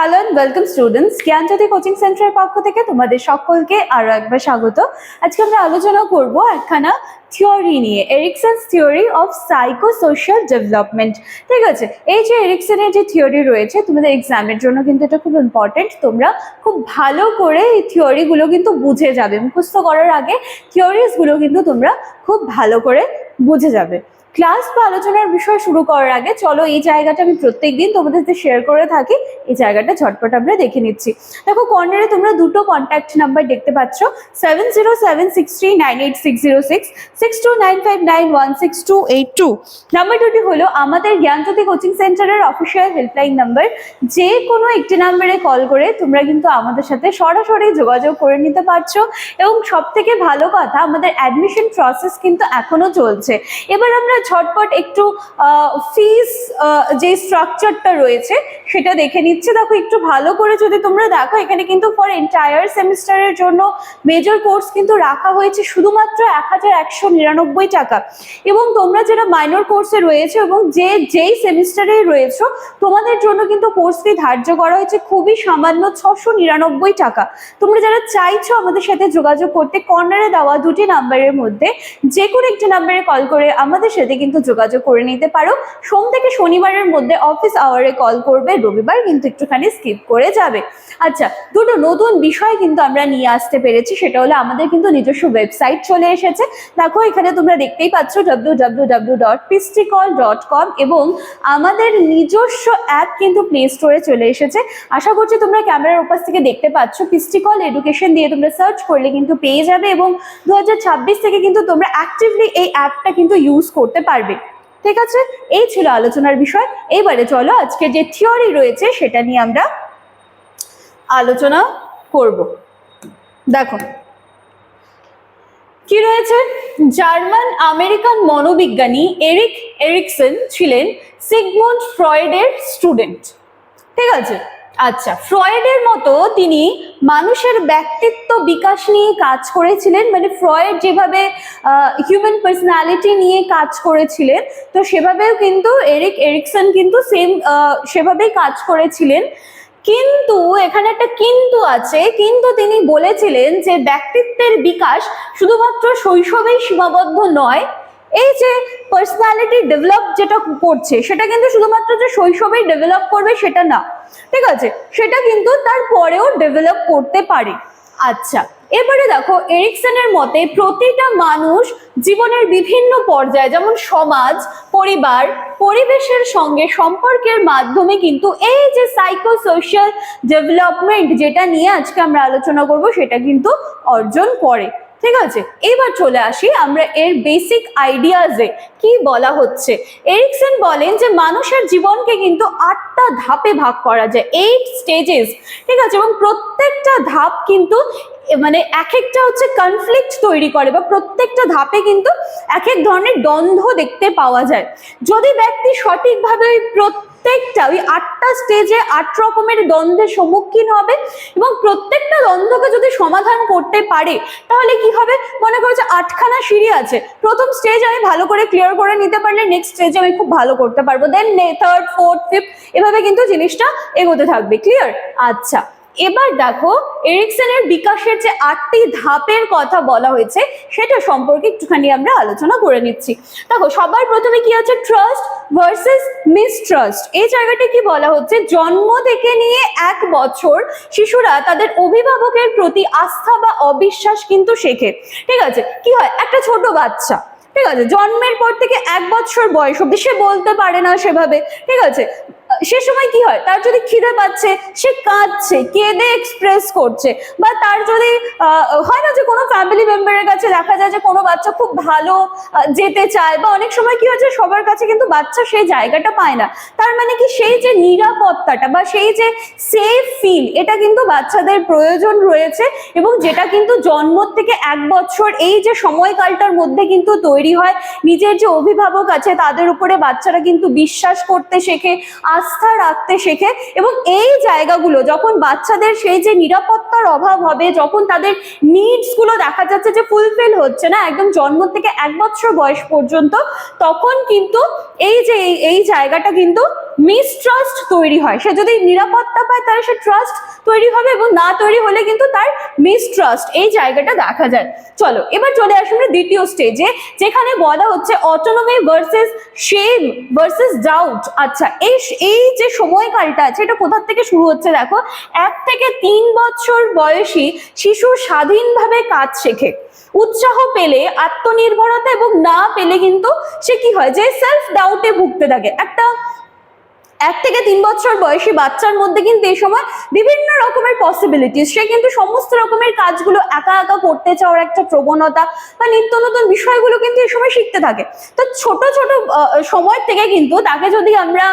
Hello and welcome students Gyanjyoti coaching সেন্টারের পক্ষ থেকে তোমাদের সকলকে আরও একবার স্বাগত। আজকে আমরা আলোচনা করব একখানা থিওরি নিয়ে Erikson's theory of psycho social development ঠিক আছে? এই যে এরিকসনের যে থিওরি রয়েছে, তোমাদের এক্সামের জন্য কিন্তু এটা খুব ইম্পর্টেন্ট তোমরা খুব ভালো করে এই থিওরিগুলো কিন্তু বুঝে যাবে। মুখস্থ করার আগে থিওরিজগুলো কিন্তু তোমরা খুব ভালো করে বুঝে যাবে। ক্লাস বা আলোচনার বিষয় শুরু করার আগে চলো এই জায়গাটা আমি প্রত্যেকদিন তোমাদের সাথে শেয়ার করে থাকি। এই জায়গাটা ঝটপট আমরা দেখে নিচ্ছি। দেখো কর্নারে তোমরা দুটো কন্ট্যাক্ট নাম্বার দেখতে পাচ্ছ। Seven zero seven six three nine eight six zero six six two nine five nine one six two eight two number দুটি হলো আমাদের জ্ঞানজ্যোতি কোচিং সেন্টারের অফিসিয়াল হেল্পলাইন নাম্বার যে কোনো একটি নাম্বারে কল করে তোমরা কিন্তু আমাদের সাথে সরাসরি যোগাযোগ করে নিতে পারছ। এবং সব থেকে ভালো কথা, আমাদের অ্যাডমিশন প্রসেস কিন্তু এখনও চলছে। এবার আমরা ঝটপট একটু ফিস যে স্ট্রাকচারটা রয়েছে সেটা দেখে নিচ্ছে। দেখো, একটু ভালো করে যদি তোমরা দেখো, এখানে কিন্তু ফর এন্টায়ার সেমিস্টারের জন্য মেজর কোর্স কিন্তু রাখা হয়েছে শুধুমাত্র এক হাজার একশো নিরানব্বই টাকা। এবং তোমরা যারা মাইনর কোর্সে রয়েছে এবং যে, যেই সেমিস্টারে রয়েছো, তোমাদের জন্য কিন্তু কোর্স ফি ধার্য করা হয়েছে খুবই সামান্য ছশো নিরানব্বই টাকা। তোমরা যারা চাইছো আমাদের সাথে যোগাযোগ করতে কর্নারে দেওয়া দুটি নাম্বারের মধ্যে যে কোনো একটি নাম্বারে কল করে আমাদের সাথে কিন্তু যোগাযোগ করে নিতে পারো। সোম থেকে শনিবারের মধ্যে অফিস আওয়ারে কল করবে। রবিবার কিন্তু একটুখানি স্কিপ করে যাবে। আচ্ছা দুটো নতুন বিষয় কিন্তু আমরা নিয়ে আসতে পেরেছি, সেটা হলো আমাদের কিন্তু নিজস্ব ওয়েবসাইট চলে এসেছে। দেখো, এখানে তোমরা দেখতেই পাচ্ছ ডাব্লিউ এবং আমাদের নিজস্ব অ্যাপ কিন্তু প্লে স্টোরে চলে এসেছে। আশা করছি তোমরা ক্যামেরার ওপাশ থেকে দেখতে পাচ্ছ পিস্টিকল এডুকেশন দিয়ে তোমরা সার্চ করলে কিন্তু পেয়ে যাবে এবং দু হাজার ছাব্বিশ থেকে কিন্তু তোমরা অ্যাক্টিভলি এই অ্যাপটা কিন্তু ইউজ করতে পারবে। ঠিক আছে? এই ছিল আলোচনার বিষয়। এবারে চলো, আজকে যে থিওরি রয়েছে সেটা নিয়ে আমরা আলোচনা করব। দেখো, কি রয়েছে? জার্মান আমেরিকান মনোবিজ্ঞানী এরিক এরিকসন ছিলেন সিগমন্ড ফ্রয়েডের স্টুডেন্ট। ঠিক আছে? আচ্ছা ফ্রয়েডের মতো তিনি মানুষের ব্যক্তিত্ব বিকাশ নিয়ে কাজ করেছিলেন মানে ফ্রয়েড যেভাবে হিউম্যান পার্সোনালিটি নিয়ে কাজ করেছিলেন, তো সেভাবেও কিন্তু এরিক এরিকসন কিন্তু সেম সেভাবেই কাজ করেছিলেন। কিন্তু এখানে একটা কিন্তু আছে, কিন্তু তিনি বলেছিলেন যে ব্যক্তিত্বের বিকাশ শুধুমাত্র শৈশবেই সীমাবদ্ধ নয়, এই যে পার্সোনালিটি ডেভেলপ যেটা করছে, সেটা কিন্তু শুধুমাত্র যে শৈশবেই ডেভেলপ করবে সেটা না ঠিক আছে? সেটা কিন্তু তার পরেও ডেভেলপ করতে পারে। আচ্ছা এবারে দেখো, এরিকসনের মতে প্রতিটা মানুষ জীবনের বিভিন্ন পর্যায়ে, যেমন সমাজ, পরিবার, পরিবেশের সঙ্গে সম্পর্কের মাধ্যমে কিন্তু এই যে সাইকো সোশ্যাল ডেভেলপমেন্ট যেটা নিয়ে আজকে আমরা আলোচনা করব, সেটা কিন্তু অর্জন করে। ঠিক আছে? এবার চলে আসি আমরা এর বেসিক আইডিয়াজে কি বলা হচ্ছে? এরিকসন বলেন যে মানুষের জীবনকে কিন্তু আটটা ধাপে ভাগ করা যায় এইট স্টেজেস ঠিক আছে? এবং প্রত্যেকটা ধাপ কিন্তু মানে এক একটা হচ্ছে কনফ্লিক্ট তৈরি করে বা প্রত্যেকটা ধাপে কিন্তু এক এক ধরনের দ্বন্দ্ব দেখতে পাওয়া যায়। যদি ব্যক্তি সঠিকভাবে ওই প্রত্যেকটা ওই আটটা স্টেজে আট রকমের দ্বন্দ্বের সম্মুখীন হবে এবং প্রত্যেকটা দ্বন্দ্বকে যদি সমাধান করতে পারে, তাহলে কি হবে? মনে করো যে আটখানা সিঁড়ি আছে। প্রথম স্টেজ আমি ভালো করে ক্লিয়ার করে নিতে পারলে নেক্সট স্টেজে আমি খুব ভালো করতে পারব। দেন থার্ড ফোর্থ ফিফথ এভাবে কিন্তু জিনিসটা এগোতে থাকবে। ক্লিয়ার আচ্ছা। এবার দেখো এরিকসনের বিকাশের যে আটটি ধাপের কথা বলা হয়েছে, সেটা সম্পর্কে একটুখানি আমরা আলোচনা করে নিচ্ছি। দেখো, সবার প্রথমে কি আছে ট্রাস্ট ভার্সেস মিসট্রাস্ট এই জায়গাটা কি বলা হচ্ছে? জন্ম থেকে নিয়ে এক বছর শিশুরা তাদের অভিভাবকের প্রতি আস্থা বা অবিশ্বাস কিন্তু শেখে। ঠিক আছে? কি হয়? একটা ছোট বাচ্চা। ঠিক আছে? জন্মের পর থেকে এক বছর বয়স অব্দি সে বলতে পারে না সেভাবে। ঠিক আছে? সে সময় কি হয়? তার যদি খিদে পাচ্ছে, সে কাঁদছে, কেঁদে এক্সপ্রেস করছে। বা তার যদি হয় না যে কোনো ফ্যামিলি মেম্বারের কাছে দেখা যায় যে কোনো বাচ্চা খুব ভালো যেতে চায়, বা অনেক সময় কি হচ্ছে সবার কাছে কিন্তু বাচ্চা সেই জায়গাটা পায় না। তার মানে কি সেই যে নিরাপত্তাটা বা সেই যে সেফ ফিল এটা কিন্তু বাচ্চাদের প্রয়োজন রয়েছে এবং যেটা কিন্তু জন্ম থেকে এক বছর এই যে সময়কালটার মধ্যে কিন্তু তৈরি হয়। নিজের যে অভিভাবক আছে, তাদের উপরে বাচ্চারা কিন্তু বিশ্বাস করতে শেখে। আস্থা রাখতে শেখে এবং এই জায়গাগুলো যখন বাচ্চাদের সেই যে নিরাপত্তার অভাব হবে, যখন তাদের নিডসগুলো দেখা যাচ্ছে যে ফুলফিল হচ্ছে না, একদম জন্ম থেকে এক বছর বয়স পর্যন্ত, তখন কিন্তু এই যে এই- জায়গাটা কিন্তু মিসট্রাস্ট তৈরি হয়। সে যদি নিরাপত্তা পায়, তাহলে সে ট্রাস্ট তৈরি হবে এবং না তৈরি হলে কিন্তু তার মিসট্রাস্ট এই জায়গাটা দেখা যায়। চলো, এবার চলে আসুন আমরা দ্বিতীয় স্টেজে যেখানে বলা হচ্ছে autonomy versus shame versus doubt আচ্ছা এই এই যে সময়কালটা আছে, এটা কোথার থেকে শুরু হচ্ছে দেখো? এক থেকে তিন বছর বয়সী শিশু স্বাধীনভাবে কাজ শেখে। উৎসাহ পেলে, আত্মনির্ভরতা এবং না পেলে কিন্তু সে কি হয়? যে সেলফ ডাউটে ভুগতে থাকে। একটা এক থেকে তিন বছর বয়সী বাচ্চার মধ্যে কিন্তু এই সময় বিভিন্ন রকমের পসিবিলিটিস সে কিন্তু সমস্ত রকমের কাজগুলো একা একা করতে চাওয়ার একটা প্রবণতা বা নিত্য নতুন বিষয়গুলো কিন্তু এই সময় শিখতে থাকে। তো ছোট ছোট সময় থেকে কিন্তু তাকে যদি আমরা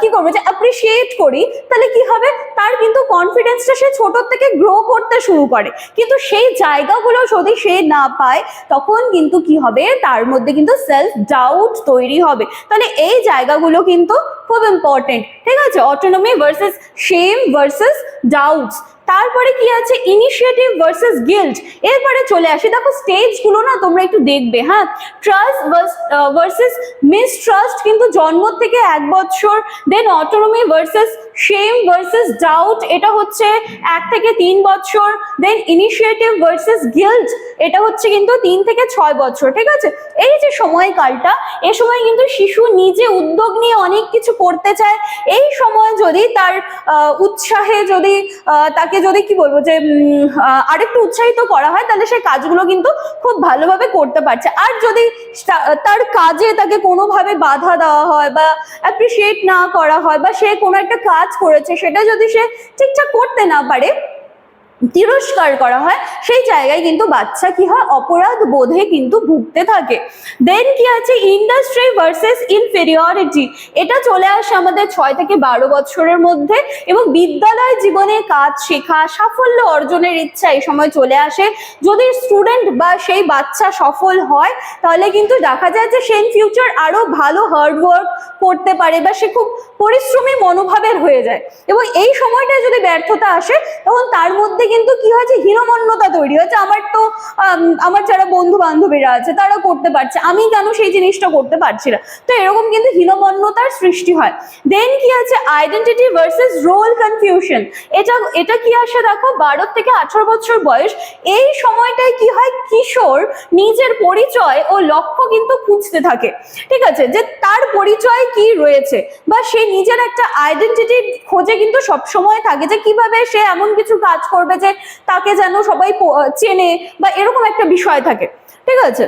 কি করব যে অ্যাপ্রিসিয়েট করি, তাহলে কি হবে? তার কিন্তু কনফিডেন্সটা সে ছোট থেকে গ্রো করতে শুরু করে। কিন্তু সেই জায়গাগুলো যদি সে না পায়, তখন কিন্তু কি হবে? তার মধ্যে কিন্তু সেলফ ডাউট তৈরি হবে। তাহলে এই জায়গাগুলো কিন্তু খুব ইম্পর্টেন্ট ঠিক আছে? Autonomy versus shame versus doubts তারপরে কি আছে? ইনিশিয়েটিভ ভার্সেস গিল্ট এরপরে চলে আসি। দেখো স্টেজগুলো না তোমরা একটু দেখবে হ্যাঁ? ট্রাস্ট ভার্সেস মিসট্রাস্ট কিন্তু জন্ম থেকে এক বছর then autonomy versus shame versus doubt এটা হচ্ছে এক থেকে তিন বছর দেন ইনিশিয়েটিভ ভার্সেস গিল্ট এটা হচ্ছে কিন্তু তিন থেকে ছয় বছর ঠিক আছে? এই যে সময়কালটা এ সময় কিন্তু শিশু নিজে উদ্যোগ নিয়ে অনেক কিছু করতে চায়। এই সময় যদি তার উৎসাহে যদি আহ, তাকে যদি কি বলব যে আরেকটু উৎসাহিত করা হয়, তাহলে সে কাজগুলো কিন্তু খুব ভালোভাবে করতে পারছে। আর যদি তার কাজে তাকে কোনোভাবে বাধা দেওয়া হয় বা অ্যাপ্রিসিয়েট না করা হয় বা সে কোনো একটা কাজ করেছে, সেটা যদি সে ঠিকঠাক করতে না পারে তিরস্কার করা হয়, সেই জায়গায় কিন্তু বাচ্চা কি হয়? অপরাধ বোধে কিন্তু ভুগতে থাকে। দেন কি আছে? ইন্ডাস্ট্রি ভার্সেস ইনফেরিয়রিটি এটা চলে আসে আমাদের ছয় থেকে বারো বছরের মধ্যে এবং বিদ্যালয় জীবনে কাজ শেখা, সাফল্য অর্জনের ইচ্ছা এই সময় চলে আসে। যদি স্টুডেন্ট বা সেই বাচ্চা সফল হয়, তাহলে কিন্তু দেখা যায় যে সে ইন ফিউচার আরও ভালো হার্ডওয়ার্ক করতে পারে বা সে খুব পরিশ্রমী মনোভাবের হয়ে যায়। এবং এই সময়টা যদি ব্যর্থতা আসে, তখন তার মধ্যে কিন্তু কি হয় যে হীনমন্যতা তৈরি হয়েছে। আমার তো আমার যারা বন্ধু বান্ধবীরা আছে তারা করতে পারছে। আমি কেন সেই জিনিসটা করতে পারছি না? তো এরকম কিন্তু হীনমন্যতার সৃষ্টি হয়। দেন কি আছে? আইডেন্টিটি ভার্সেস রোল কনফিউশন এটা এটা কি আসে দেখো? বারো থেকে আঠারো বছর বয়স। এই সময়টায় কি হয়? কিশোর নিজের পরিচয় ও লক্ষ্য কিন্তু খুঁজতে থাকে। ঠিক আছে? যে তার পরিচয় কি রয়েছে? বা সে নিজের একটা আইডেন্টিটির খোঁজে কিন্তু সব সময় থাকে যে কীভাবে সে এমন কিছু কাজ করবে যে তাকে যেন সবাই চেনে বা এরকম একটা বিষয় থাকে। ঠিক আছে?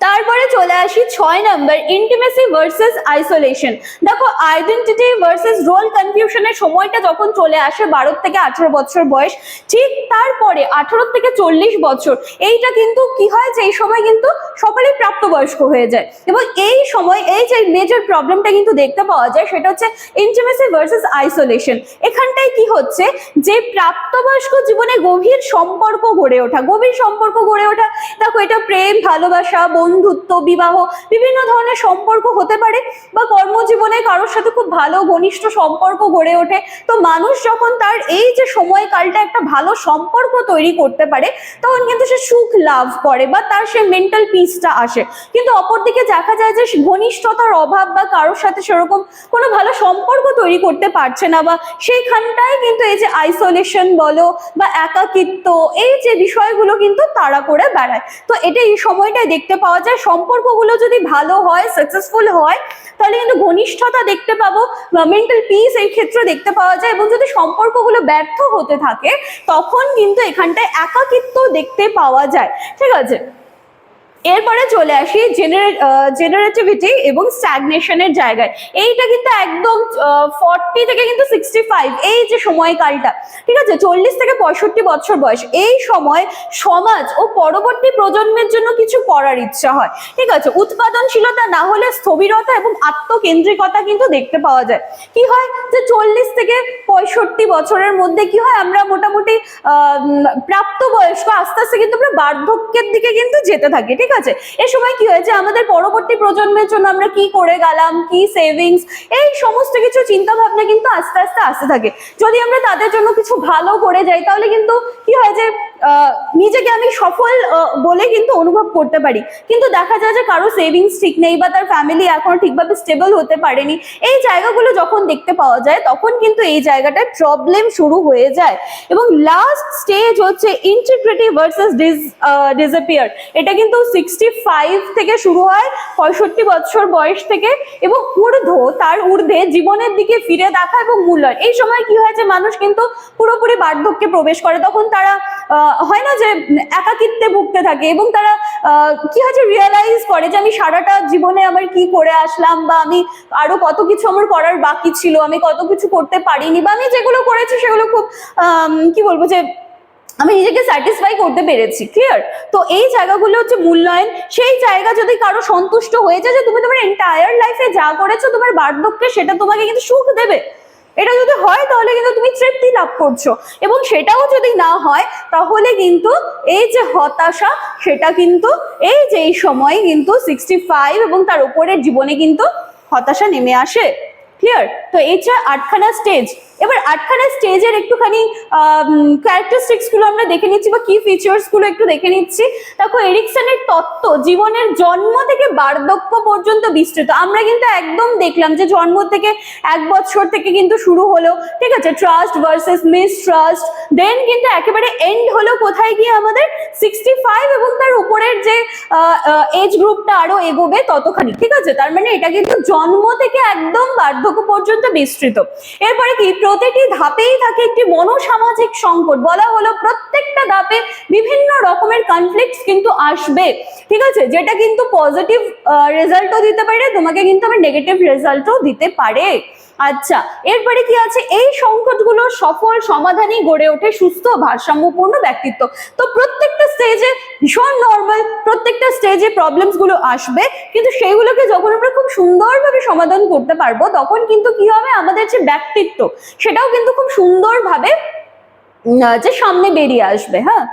তারপরে চলে আসি ছয় নাম্বার ইন্টিমেসি ভার্সেস আইসোলেশন দেখো আইডেন্টিটি ভার্সেস রোল কনফিউশনের সময়টা যখন চলে আসে বারো থেকে আঠারো বছর বয়স, ঠিক তারপরে আঠারো থেকে চল্লিশ বছর, এইটা কিন্তু কি হয় যে এই সময় কিন্তু সকলেই প্রাপ্তবয়স্ক হয়ে যায়। এবং এই সময়, এই যে মেজর প্রবলেমটা কিন্তু দেখতে পাওয়া যায়, সেটা হচ্ছে ইন্টিমেসি ভার্সেস আইসোলেশন এখানটায় কি হচ্ছে যে প্রাপ্তবয়স্ক জীবনে গভীর সম্পর্ক গড়ে ওঠা, গভীর সম্পর্ক গড়ে ওঠা, দেখো এটা প্রেম, ভালোবাসা বন্ধুত্ব, বিবাহ, বিভিন্ন ধরনের সম্পর্ক হতে পারে বা কর্মজীবনে কারোর সাথে খুব ভালো ঘনিষ্ঠ সম্পর্ক গড়ে ওঠে। তো মানুষ যখন তার এই যে সময়কালটা একটা ভালো সম্পর্ক তৈরি করতে পারে, তখন কিন্তু সে সুখ লাভ করে বা তার সে মেন্টাল পিসটা আসে। কিন্তু অপরদিকে দেখা যায় যে ঘনিষ্ঠতার অভাব বা কারোর সাথে সেরকম কোনো ভালো সম্পর্ক তৈরি করতে পারছে না বা সেইখানটায় কিন্তু এই যে আইসোলেশন বলো বা একাকিত্ব, এই যে বিষয়গুলো কিন্তু তাড়া করে বেড়ায়। তো এটা এই সময়টায় দেখতে পাওয়া যায় সম্পর্কগুলো যদি ভালো হয় সাকসেসফুল হয়, তাহলে কিন্তু ঘনিষ্ঠতা দেখতে পাবো মেন্টাল পিস এই ক্ষেত্রে দেখতে পাওয়া যায় এবং যদি সম্পর্কগুলো ব্যর্থ হতে থাকে, তখন কিন্তু এখানটায় একাকিত্ব দেখতে পাওয়া যায়। ঠিক আছে? এরপরে চলে আসি জেনারেটিভিটি এবং স্ট্যাগনেশনের জায়গায়। এইটা কিন্তু একদম ফর্টি থেকে কিন্তু সিক্সটি ফাইভ এই যে সময়কালটা ঠিক আছে? চল্লিশ থেকে পঁয়ষট্টি বছর বয়স এই সময় সমাজ ও পরবর্তী প্রজন্মের জন্য কিছু করার ইচ্ছা হয় ঠিক আছে? উৎপাদনশীলতা না হলে স্থবিরতা এবং আত্মকেন্দ্রিকতা কিন্তু দেখতে পাওয়া যায়। কি হয়? যে চল্লিশ থেকে পঁয়ষট্টি বছরের মধ্যে কি হয়? আমরা মোটামুটি আহ, উম, প্রাপ্তবয়স্ক আস্তে আস্তে কিন্তু আমরা বার্ধক্যের দিকে কিন্তু যেতে থাকি ঠিক আছে? এ সময় কি হয়েছে? আমাদের পরবর্তী প্রজন্মের জন্য আমরা কি করে গেলাম? কি সেভিংস এই সমস্ত কিছু চিন্তা ভাবনা কিন্তু আস্তে আস্তে আসতে থাকে। যদি আমরা তাদের জন্য কিছু ভালো করে যাই, তাহলে কিন্তু কি হয় যে নিজেকে আমি সফল বলে কিন্তু অনুভব করতে পারি। কিন্তু দেখা যায় যে কারও সেভিংস ঠিক নেই বা তার ফ্যামিলি এখনও ঠিকভাবে স্টেবল হতে পারেনি, এই জায়গাগুলো যখন দেখতে পাওয়া যায়, তখন কিন্তু এই জায়গাটায় প্রবলেম শুরু হয়ে যায়। এবং লাস্ট স্টেজ হচ্ছে ইন্টিগ্রিটি ভার্সেস ডিস ডিসঅ্যাপিয়ার এটা কিন্তু সিক্সটি ফাইভ থেকে শুরু হয়, পঁয়ষট্টি বছর বয়স থেকে, এবং ঊর্ধ্ব, তার ঊর্ধ্বে জীবনের দিকে ফিরে দেখা এবং মূল্যায়ন। এই সময় কি হয় যে মানুষ কিন্তু পুরোপুরি বার্ধক্যে প্রবেশ করে, তখন তারা হয় না যে একাকিত্বে ভুগতে থাকে এবং তারা কি হয় যে রিয়েলাইজ করে যে আমি সারাটা জীবনে আমার কি করে আসলাম বা আমি আরও কত কিছু আমার করার বাকি ছিল, আমি কত কিছু করতে পারিনি বা আমি যেগুলো করেছি সেগুলো খুব কি বলব যে আমি নিজেকে স্যাটিসফাই করতে পেরেছি ক্লিয়ার তো এই জায়গাগুলো হচ্ছে মূল্যায়ন। সেই জায়গা যদি কারও সন্তুষ্ট হয়ে যায় যে তুমি তোমার এন্টায়ার লাইফে যা করেছ, তোমার বার্ধক্যে সেটা তোমাকে কিন্তু সুখ দেবে। এটা যদি হয় তাহলে কিন্তু তুমি তৃপ্তি লাভ করছ। এবং সেটাও যদি না হয়, তাহলে কিন্তু এই যে হতাশা, সেটা কিন্তু এই যে এই সময় কিন্তু সিক্সটি ফাইভ এবং তার উপরের জীবনে কিন্তু হতাশা নেমে আসে। ক্লিয়ার তো এইটা আটখানা স্টেজ এবার আটখানা স্টেজের একটুখানি ক্যারেক্টারিস্টিক্সগুলো আমরা দেখে নিচ্ছি বা কি ফিচার্সগুলো একটু দেখে নিচ্ছি। দেখো, এরিকসনের তত্ত্ব জীবনের জন্ম থেকে বার্ধক্য পর্যন্ত বিস্তৃত। আমরা কিন্তু একদম দেখলাম যে জন্ম থেকে এক বছর থেকে কিন্তু শুরু হলো, ঠিক আছে? ট্রাস্ট ভার্সেস মিসট্রাস্ট দেন কিন্তু একেবারে এন্ড হলো কোথায় গিয়ে আমাদের? সিক্সটি ফাইভ এবং তার উপরের যে এজ গ্রুপটা আরও এগোবে ততখানি, ঠিক আছে? তার মানে এটা কিন্তু জন্ম থেকে একদম বার্ধক্য পর্যন্ত বিস্তৃত। এরপরে কি? প্রতিটি ধাপেই থাকে একটি মনোসামাজিক সংকট। বলা হলো প্রত্যেকটা ধাপে বিভিন্ন রকমের কনফ্লিক্টস কিন্তু আসবে। ঠিক আছে? যেটা কিন্তু পজিটিভ রেজাল্টও দিতে পারে, তোমাকে কিন্তু আবার নেগেটিভ রেজাল্টও দিতে পারে। আচ্ছা এরপরে কি আছে? এই সংকটগুলো সফল সমাধানই গড়ে ওঠে সুস্থ, ভারসাম্যপূর্ণ ব্যক্তিত্ব। তো প্রত্যেকটা স্টেজে ভীষণ নর্মাল প্রত্যেকটা স্টেজে প্রবলেমসগুলো আসবে। কিন্তু সেইগুলোকে যখন আমরা খুব সুন্দরভাবে সমাধান করতে পারব, তখন কিন্তু কি হবে? আমাদের যে ব্যক্তিত্ব, সেটাও কিন্তু খুব সুন্দরভাবে যে সামনে বেরিয়ে আসবে হ্যাঁ?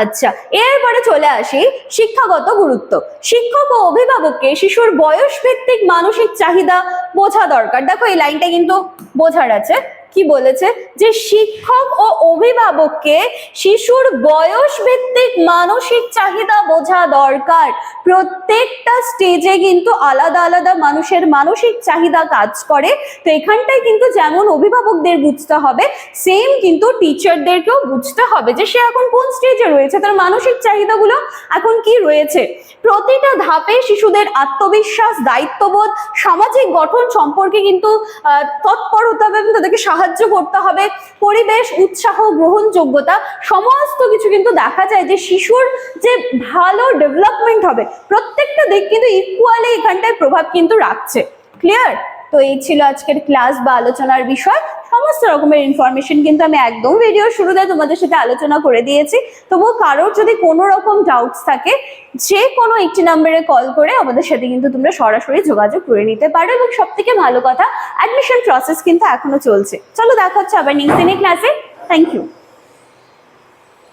আচ্ছা এরপরে চলে আসি শিক্ষাগত গুরুত্ব। শিক্ষক ও অভিভাবককে শিশুর বয়স ভিত্তিক মানসিক চাহিদা বোঝা দরকার। দেখো, এই লাইনটা কিন্তু বোঝার আছে। কি বলেছে? যে শিক্ষক ও অভিভাবককে শিশুর বয়স ভিত্তিক মানসিক চাহিদা বোঝা দরকার। প্রত্যেকটা স্টেজে কিন্তু আলাদা আলাদা মানুষের মানসিক চাহিদা কাজ করে। তো এখানটায় কিন্তু যেমন অভিভাবকদের বুঝতে হবে সেম কিন্তু টিচারদেরকেও বুঝতে হবে যে সে এখন কোন স্টেজে রয়েছে, তার মানসিক চাহিদাগুলো এখন কি রয়েছে। প্রতিটা ধাপে শিশুদের আত্মবিশ্বাস, দায়িত্ববোধ, সামাজিক গঠন সম্পর্কে কিন্তু তৎপর হতে হবে এবং তাদেরকে সাহায্য করতে হবে। পরিবেশ, উৎসাহ, গ্রহণযোগ্যতা, সমস্ত কিছু কিন্তু দেখা যায় যে শিশুর যে ভালো ডেভেলপমেন্ট হবে, প্রত্যেকটা দিক কিন্তু ইকুয়ালি এখানটায় প্রভাব কিন্তু রাখছে। ক্লিয়ার তো এই ছিল আজকের ক্লাস বা আলোচনার বিষয়। সমস্ত রকমের ইনফরমেশন কিন্তু আমি একদম ভিডিও শুরুতে তোমাদের সাথে আলোচনা করে দিয়েছি। তবুও কারোর যদি কোনো রকম ডাউটস থাকে, যে কোনো একটি নাম্বারে কল করে আমাদের সাথে কিন্তু তোমরা সরাসরি যোগাযোগ করে নিতে পারো এবং সব থেকে ভালো কথা অ্যাডমিশন প্রসেস কিন্তু এখনও চলছে। চলো দেখা হচ্ছে আবার নেক্সট ক্লাসে থ্যাংক ইউ